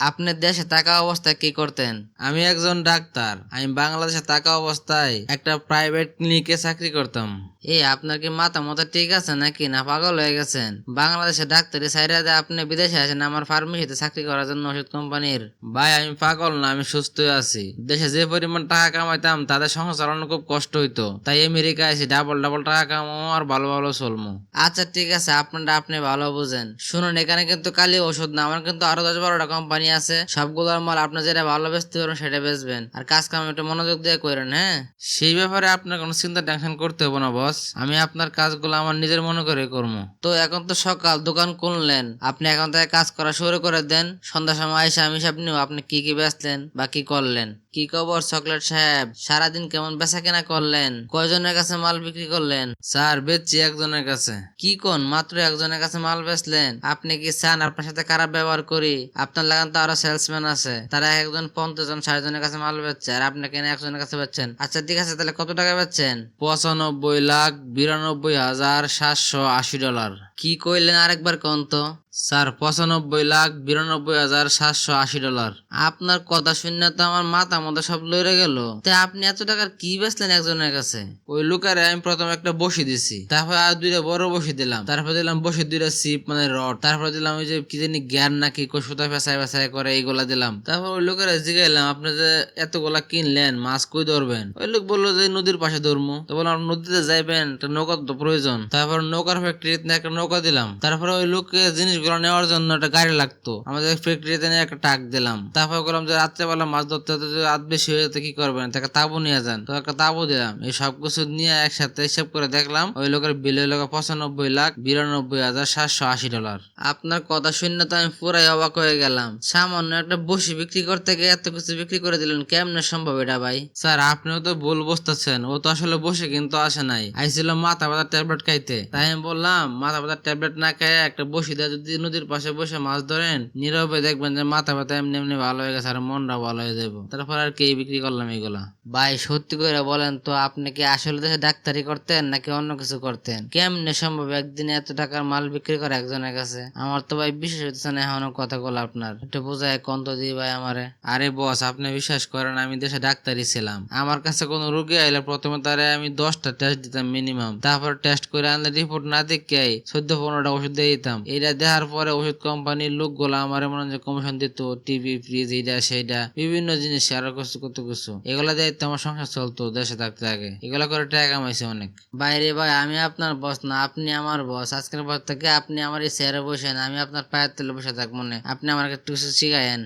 আপনি দেশে থাকা অবস্থায় কি করতেন? আমি একজন ডাক্তার। আমি বাংলাদেশে থাকা অবস্থায় একটা প্রাইভেট ক্লিনিকে চাকরি করতাম। এই আপনার কি মাথা মতো ঠিক আছে নাকি? না, পাগল হয়ে গেছেন। বাংলাদেশে ডাক্তারি সাইডে আপনি বিদেশে আছেন আমার ফার্মেসিতে চাকরি করার জন্য ওষুধ কোম্পানির। ভাই, আমি পাগল না, আমি সুস্থ আছি। দেশে যে পরিমাণ টাকা কামাইতাম, তাদের সংসার চালানো খুব কষ্ট হইতো। তাই আমেরিকা আছি ডাবল ডাবল টাকা কামাবো, আর ভালো ভালো চলমু আচ্ছা ঠিক আছে, আপনারটা আপনি ভালো বুঝেন। শুনুন, এখানে কিন্তু কালি ওষুধ না, আমার কিন্তু আরও দশ বারোটা কোম্পানি আছে, সবগুলোর মাল আপনি যেটা ভালো বেচতে পারবেন সেটা বেচবেন। আর কাজ কাম একটু মনোযোগ দিয়ে করেন হ্যাঁ? সেই ব্যাপারে আপনার কোনো চিন্তা, টেনশন করতে হবে না, বস। আমি আপনার কাজগুলো আমার নিজের মনে করে করব। তো এখন তো সকাল, দোকান খুললেন। আপনি এখন থেকে কাজ করা শুরু করে দেন। সন্ধ্যার সময় এসে আমি সব নিও আপনি কি কি বেচলেন বা কি করলেন? কি খবর, চকলেট সাহেব? সারাদিন কেমন বেচা কেনা করলেন? কয়জনের কাছে মাল বিক্রি করলেন? স্যার, বেচছি একজনের কাছে। কি কোন? মাত্র একজনের কাছে মাল বেচলেন। আপনি কি চান আপনার সাথে খারাপ ব্যবহার করি? আপনার লাগান আরও সেলসম্যান আছে। তারা একজন পঞ্চাশ জন ষাট জনের কাছে মাল বেচছে আর আপনি কেন একজনের কাছে বেচছেন? আচ্ছা ঠিক আছে, তাহলে কত টাকা বেচছেন? পঁচানব্বই লাখ বিরানব্বই হাজার সাতশো আশি ডলার। কি কইলেন আরেকবার কোন তো? স্যার, পঁচানব্বই লাখ বিরানব্বই হাজার সাতশো আশি ডলার। আপনার কথা শুনে তো আমার মাথা মতো সব লড়ে গেল। তা আপনি এত টাকার কি বেচলেন একজনের কাছে? ওই লুকারে আমি প্রথম একটা বসি দিছি। তারপরে আর দুইটা বড় বসি দিলাম। তারপর দিলাম বসি দুইটা সিপ মানে রড। তারপর দিলাম ওই যে কি জানি জ্ঞান নাকি কই সুতা ফেসাই ফেসাই করে এইগুলা দিলাম। তারপর ওই লোকেরা জিগাইলাম, আপনি যে এতগুলা কিনলেন, মাছ কই ধরবেন? ওই লোক বলল যে, নদীর পাশে ধরবো তো বললাম নদীতে যাইবেন নৌকা তো প্রয়োজন। তারপর নৌকার ফ্যাক্টরিতে একটা নৌকা দিলাম। তারপরে ওই লোককে জিনিসগুলো নেওয়ার জন্য একটা গাড়ি লাগতো। আমাদের ফ্যাক্টরিতে নিয়ে একটা টাক দিলাম। তারপর বললাম যে রাত্রেবেলা মাছ ধরতে যদি রাত বেশি হয়ে যেতে, কি করবেন তাকে তাবু নিয়ে যান। তো একটা তাবু দিলাম। এই সব কিছু নিয়ে একসাথে হিসাব করে দেখলাম, ওই লোকের বিল হলো পঁচানব্বই লাখ বিরানব্বই হাজার সাতশো আশি ডলার। আপনার কথা শুনে তো আমি পুরাই অবাক হয়ে গেলাম। সামান্য একটা বসি বিক্রি করতে গিয়ে এত কিছু বিক্রি করে দিলেন, কেমনে সম্ভব এটা ভাই? স্যার, আপনিও তো ভুল বসতেছেন ও তো আসলে বসে কিন্তু আসে নাই। আইছিল মাথা ব্যথার ট্যাবলেট খাইতে। তাই আমি বললাম, মাথা ব্যথার ট্যাবলেট না খেয়ে একটা বসি দিয়ে যদি নদীর পাশে বসে মাছ ধরেন নীরবে দেখবেন যে মাথা ব্যথা এমনি এমনি ভালো হয়ে গেছে আর মনটা ভালো হয়ে যাব তারপর আর কি বিক্রি করলাম এগুলা? ভাই সত্যি করে বলেন তো আপনি কি আসলে দেশে ডাক্তারি করতেন নাকি অন্য কিছু করতেন? কেমনে সম্ভব? একদিনে এত টাকার মাল বিক্রি করে একজনের কাছে? আমার তো ভাই বিশেষ হচ্ছে না এখনও কথা বলে আপনার। একটু বোঝায় কন্ত দিই ভাই আমারে। আরে বস আপনি বিশ্বাস করেন আমি দেশে ডাক্তারি ছিলাম। আমার কাছে কোনো রোগী আইলে প্রথমে তারে আমি দশটা টেস্ট দিতাম মিনিমাম তারপর টেস্ট করে আনলে রিপোর্ট না দেখে চোদ্দ পনেরোটা ওষুধ দিয়ে দিতাম। এটা দেওয়ার পরে ওষুধ কোম্পানির লোকগুলো আমার মনে হয় কমিশন দিত টিভি ফ্রিজ এইটা সেইটা বিভিন্ন জিনিস আরও কিছু, কত কিছু। এগুলা দিয়ে তো আমার সংসার চলতো, দেশে থাকতে আগে। এগুলা করে টাকা কামাইছে অনেক। বাইরে ভাই, আমি আপনার বস না, আপনি আমার বস আজকের পর থেকে আপনি আমার এই চেয়ারে বসেন, আমি আপনার পায়ের তেলে বসে থাকব না আপনি আমার একটু কিছু শিখায়েন